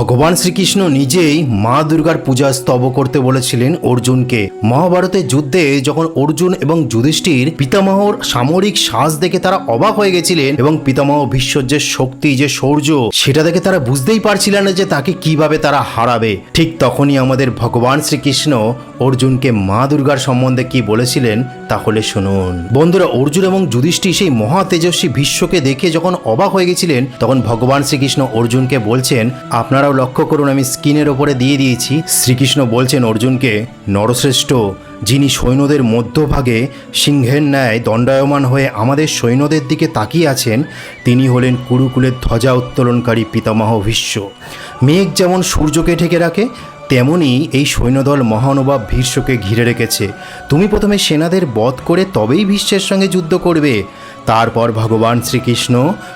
ভগবান শ্রীকৃষ্ণ নিজেই মা দুর্গার পূজা স্তব করতে বলেছিলেন অর্জুনকে। মহাভারতের যুদ্ধে যখন অর্জুন এবং যুধিষ্ঠির পিতামহর সামরিক সাজ দেখে তারা অবাক হয়ে গেছিলেন এবং পিতামহ ভীষ্মর যে শক্তি, যে শৌর্য, সেটা দেখে তারা বুঝতেই পারছিলেন না যে তাকে কীভাবে তারা হারাবে। ঠিক তখনই আমাদের ভগবান শ্রীকৃষ্ণ অর্জুনকে মা দুর্গার সম্বন্ধে কি বলেছিলেন তাহলে শুনুন। বন্ধুরা, অর্জুন এবং যুধিষ্ঠির সেই মহা তেজস্বী বিশ্বকে দেখে যখন অবাক হয়ে গেছিলেন, তখন ভগবান শ্রীকৃষ্ণ অর্জুনকে বলছেন আপনারাও লক্ষ্য করুন, আমি স্ক্রিনের ওপরে দিয়ে দিয়েছি। শ্রীকৃষ্ণ বলছেন, অর্জুনকে নরশ্রেষ্ঠ, যিনি সৈন্যদের মধ্যভাগে সিংহের ন্যায় দণ্ডায়মান হয়ে আমাদের সৈন্যদের দিকে তাকিয়ে আছেন, তিনি হলেন কুরুকুলের ধ্বজা উত্তোলনকারী পিতামহ ভীষ্ম। মেঘ যেমন সূর্যকে ঢেকে রাখে তেমনই এই সৈন্যদল মহানুভব ভীষ্মকে ঘিরে রেখেছে। তুমি প্রথমে সেনাদের বধ করে তবেই ভীষ্মের সঙ্গে যুদ্ধ করবে। তারপর ভগবান শ্রীকৃষ্ণ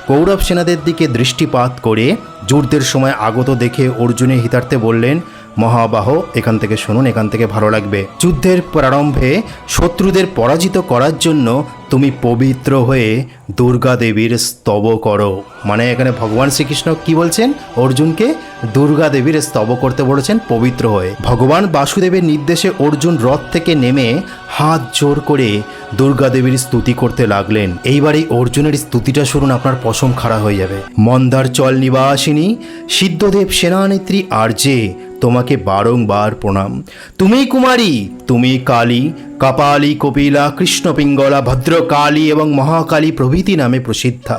কৌরব সেনাদের দিকে দৃষ্টিপাত করে যুদ্ধের সময় আগত দেখে অর্জুনে হিতার্থে বললেন মহাবাহ, এখান থেকে শুনুন, এখান থেকে ভালো লাগবে। যুদ্ধের প্রারম্ভে শত্রুদের পরাজিত করার জন্য তুমি পবিত্র হয়ে দুর্গা দেবীর স্তব করো। মানে এখানে ভগবান শ্রীকৃষ্ণ কি বলছেন? অর্জুনকে দুর্গা দেবীর স্তব করতে বলেছেন, পবিত্র হয়ে। ভগবান বাসুদেবের নির্দেশে অর্জুন রথ থেকে নেমে হাত জোর করে দুর্গা দেবীর স্তুতি করতে লাগলেন। এইবার এই অর্জুনের স্তুতিটা শুনুন, আপনার পশম খাড়া হয়ে যাবে। মন্দার চল নিবাসিনী, সিদ্ধদেব সেনানেত্রী আর্যে তোমাকে বারংবার প্রণাম। তুমি কুমারী তুমি কালী, কপালী, কপিলা, কৃষ্ণপিঙ্গলা, ভদ্রকালী এবং মহাকালী প্রভৃতি নামে প্রসিদ্ধা।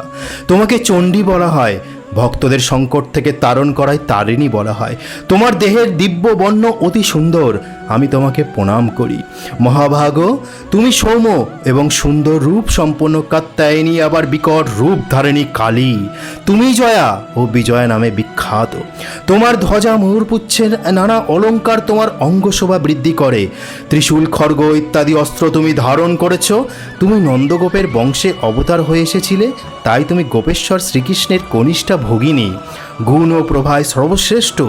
তোমাকে চণ্ডী বলা হয়, ভক্তদের সংকট থেকে তারণ করায় তারিণী বলা হয়। তোমার দেহের দিব্য বর্ণ অতি সুন্দর, আমি তোমাকে প্রণাম করি। মহাভাগ, তুমি সৌম এবং সুন্দর রূপ সম্পন্ন কাত্যায়নী, আবার বিকট রূপ ধারিণী কালী। তুমি জয়া ও বিজয়া নামে বিখ্যাত তোমার ধ্বজা ময়ূরপুচ্ছের নানা অলঙ্কার তোমার অঙ্গশোভা বৃদ্ধি করে। ত্রিশূল খর্গ ইত্যাদি অস্ত্র তুমি ধারণ করেছ। তুমি নন্দগোপের বংশে অবতার হয়ে এসেছিলে, তাই তুমি গোপেশ্বর শ্রীকৃষ্ণের কনিষ্ঠা ভগিনী। গুণ ও প্রভায় সর্বশ্রেষ্ঠ।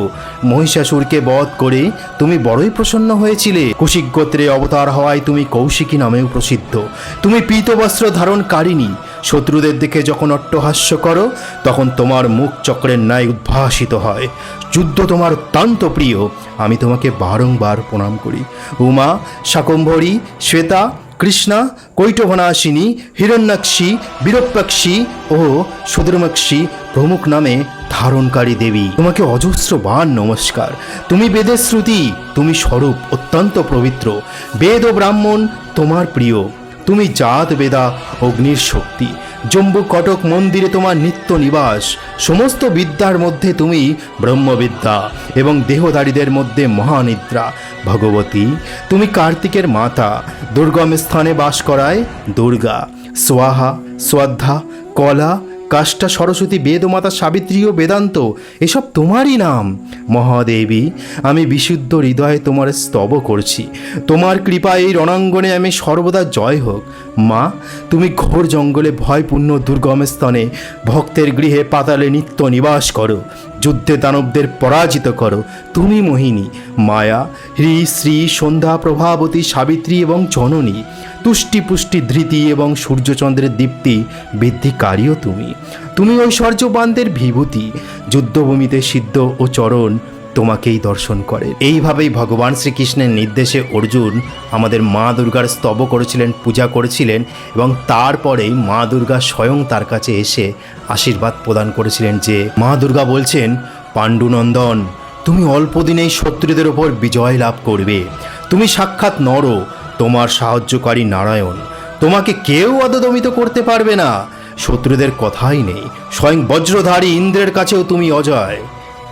মহিষাসুরকে বধ করে তুমি বড়ই প্রসন্ন হয়েছিলে। কৌশিক গোত্রে অবতার হওয়ায় তুমি কৌশিকী নামেও প্রসিদ্ধ। তুমি পীতবস্ত্র ধারণকারিণী। শত্রুদের দিকে যখন অট্টহাস্য করো, তখন তোমার মুখ চক্রের ন্যায় উদ্ভাসিত হয়। যুদ্ধ তোমার অত্যন্ত প্রিয়। আমি তোমাকে বারংবার প্রণাম করি। উমা, শাকম্ভরী, শ্বেতা কৃষ্ণা, কৈটভনাশিনী, হিরণ্যাক্ষী বিরূপাক্ষী ও সুদ্রমাক্ষী প্রমুখ নামে ধারণকারী দেবী। তোমাকে অজস্র বান নমস্কার। তুমি বেদের শ্রুতি, তুমি স্বরূপ অত্যন্ত পবিত্র। বেদ ও ব্রাহ্মণ তোমার প্রিয়। তুমি জাত বেদা, অগ্নির শক্তি। জম্বু কটক মন্দিরে তোমার নিত্য নিবাস। সমস্ত বিদ্যার মধ্যে তুমি ব্রহ্মবিদ্যা এবং দেহধারীদের মধ্যে মহানিদ্রা। ভগবতী, তুমি কার্তিকের মাতা। দুর্গম স্থানে বাস করায় দুর্গা। সোয়াহা শ্রদ্ধা কলা কাষ্টা সরস্বতী বেদমাতা সাবিত্রী ও বেদান্ত, এসব তোমারই নাম। মহাদেবী, আমি বিশুদ্ধ হৃদয়ে তোমার স্তব করছি। তোমার কৃপা এই রণাঙ্গনে আমি সর্বদা জয় হোক। মা, তুমি ঘোর জঙ্গলে ভয়পূর্ণ দুর্গম স্থানে ভক্তের গৃহে পাতালে নিত্য নিবাস করো। যুদ্ধে দানবদের পরাজিত করো। তুমি মোহিনী, মায়া, হ্রি, শ্রী, সন্ধ্যা, প্রভাবতী, সাবিত্রী এবং জননী। তুষ্টি পুষ্টি ধৃতি এবং সূর্যচন্দ্রের দীপ্তি বৃদ্ধিকারীও তুমি। তুমি ঐশ্বর্যবানদের বিভূতি, যুদ্ধভূমিতে সিদ্ধ ও চরণ তোমাকেই দর্শন করে। এইভাবেই ভগবান শ্রীকৃষ্ণের নির্দেশে অর্জুন আমাদের মা দুর্গার স্তব করেছিলেন, পূজা করেছিলেন এবং তারপরেই মা দুর্গা স্বয়ং তার কাছে এসে আশীর্বাদ প্রদান করেছিলেন যে, মা দুর্গা বলছেন, পাণ্ডুনন্দন, তুমি অল্প দিনেই শত্রুদের ওপর বিজয় লাভ করবে। তুমি সাক্ষাৎ নর তোমার সাহায্যকারী নারায়ণ, তোমাকে কেউ অদদমিত করতে পারবে না। শত্রুদের কথাই নেই, স্বয়ং বজ্রধারী ইন্দ্রের কাছেও তুমি অজয়।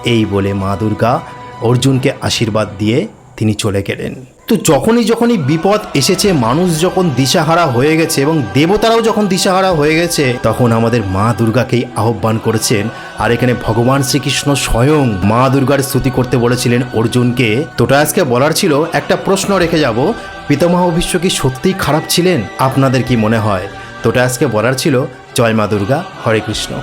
এই বলে মা দুর্গা অর্জুনকে আশীর্বাদ দিয়ে তিনি চলে গেলেন। তো যখনই যখনই বিপদ এসেছে, মানুষ যখন দিশাহারা হয়ে গেছে এবং দেবতারাও যখন দিশাহারা হয়ে গেছে, তখন আমাদের মা দুর্গাকেই আহ্বান করেছেন। আর এখানে ভগবান শ্রীকৃষ্ণ স্বয়ং মা দুর্গার স্তুতি করতে বলেছিলেন অর্জুনকে। তোটা আজকে বলার ছিল, একটা প্রশ্ন রেখে যাব, পিতামহ ভীষ্ম কি সত্যিই খারাপ ছিলেন? আপনাদের কি মনে হয়? তোটা আজকে বলার ছিল, জয় মা দুর্গা, হরে কৃষ্ণ।